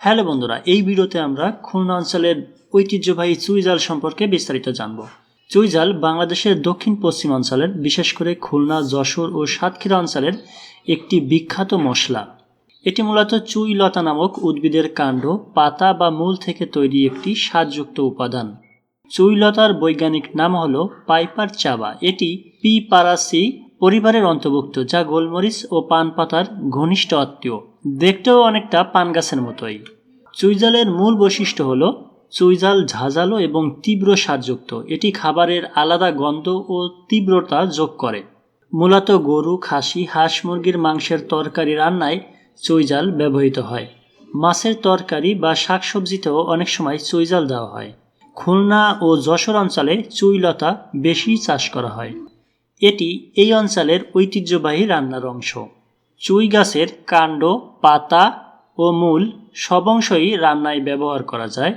Hello বন্ধুরা, এই ভিডিওতে আমরা খুলনা অঞ্চলের ঐতিহ্যবাহী চুইজাল সম্পর্কে বিস্তারিত জানব। চুইজাল বাংলাদেশের দক্ষিণ পশ্চিম অঞ্চলের, বিশেষ করে খুলনা, যশোর ও সাতক্ষীরা অঞ্চলের একটি বিখ্যাত মশলা। এটি মূলত চুই লতা নামক উদ্ভিদের কাণ্ড, পাতা বা মূল থেকে তৈরি একটি স্বাদযুক্ত উপাদান। চুইলতার বৈজ্ঞানিক নাম হল পাইপার চাবা। এটি পি পারাসি পরিবারের অন্তর্ভুক্ত, যা গোলমরিচ ও পান পাতার ঘনিষ্ঠ আত্মীয়। দেখতেও অনেকটা পান গাছের মতোই। চুইজালের মূল বৈশিষ্ট্য হল চুইজাল ঝাঁঝালো এবং তীব্র স্বাদযুক্ত। এটি খাবারের আলাদা গন্ধ ও তীব্রতা যোগ করে। মূলত গরু, খাসি, হাঁস মুরগির মাংসের তরকারি রান্নায় চুইজাল ব্যবহৃত হয়। মাছের তরকারি বা শাকসবজিতেও অনেক সময় চুইজাল দেওয়া হয়। খুলনা ও যশোর অঞ্চলে চুইলতা বেশি চাষ করা হয়। এটি এই অঞ্চলের ঐতিহ্যবাহী রান্নার অংশ। চুই গাছের কাণ্ড, পাতা ও মূল সব অংশই রান্নায় ব্যবহার করা যায়।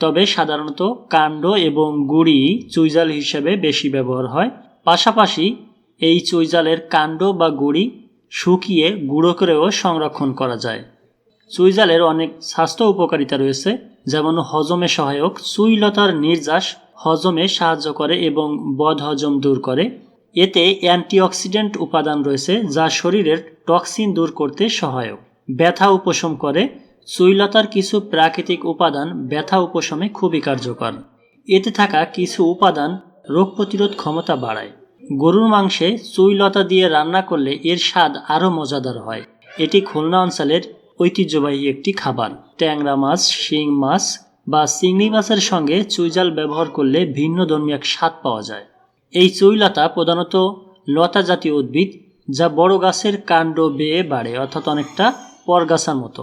তবে সাধারণত কাণ্ড এবং গুড়ি চুইজাল হিসেবে বেশি ব্যবহার হয়। পাশাপাশি এই চুইজালের কাণ্ড বা গুড়ি শুকিয়ে গুঁড়ো করেও সংরক্ষণ করা যায়। চুইজালের অনেক স্বাস্থ্য উপকারিতা রয়েছে, যেমন হজমে সহায়ক চুইলতার নির্যাস হজমে সাহায্য করে এবং বদ হজম দূর করে। এতে অ্যান্টিঅক্সিডেন্ট উপাদান রয়েছে যা শরীরের টক্সিন দূর করতে সহায়ক। ব্যথা উপশম করে। চুইলতার কিছু প্রাকৃতিক উপাদান ব্যথা উপশমে খুবই কার্যকর। এতে থাকা কিছু উপাদান রোগ প্রতিরোধ ক্ষমতা বাড়ায়। গরুর মাংসে চুইলতা দিয়ে রান্না করলে এর স্বাদ আরও মজাদার হয়। এটি খুলনা অঞ্চলের ঐতিহ্যবাহী একটি খাবার। ট্যাংরা মাছ, শিং মাছ বা চিংড়ি মাছের সঙ্গে চুইজাল ব্যবহার করলে ভিন্ন ধর্মী এক স্বাদ পাওয়া যায়। এই চুইলতা প্রধানত লতা জাতীয় উদ্ভিদ যা বড় গাছের কাণ্ড বেয়ে বাড়ে অর্থাৎ অনেকটা পরগাছার মতো।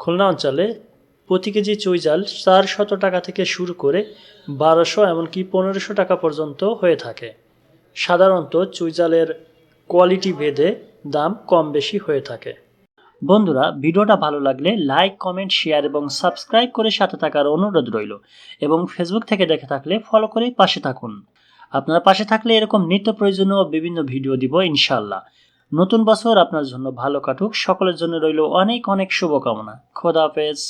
খুলনা অঞ্চলে প্রতি কেজি চুইজাল চার শত টাকা থেকে শুরু করে বারোশো এমনকি পনেরোশো টাকা পর্যন্ত হয়ে থাকে। সাধারণত চুইজালের কোয়ালিটি ভেদে দাম কম বেশি হয়ে থাকে। বন্ধুরা ভিডিওটা ভালো লাগলে লাইক কমেন্ট শেয়ার এবং সাবস্ক্রাইব করে সাথে থাকার অনুরোধ রইল এবং ফেসবুক থেকে দেখে থাকলে ফলো করে পাশে থাকুন। আপনারা পাশে থাকলে এরকম নিত্য প্রয়োজনীয় বিভিন্ন ভিডিও দিব ইনশাল্লাহ নতুন বছর আপনার জন্য ভালো কাটুক, সকলের জন্য রইল অনেক অনেক শুভকামনা। খোদা হাফেজ।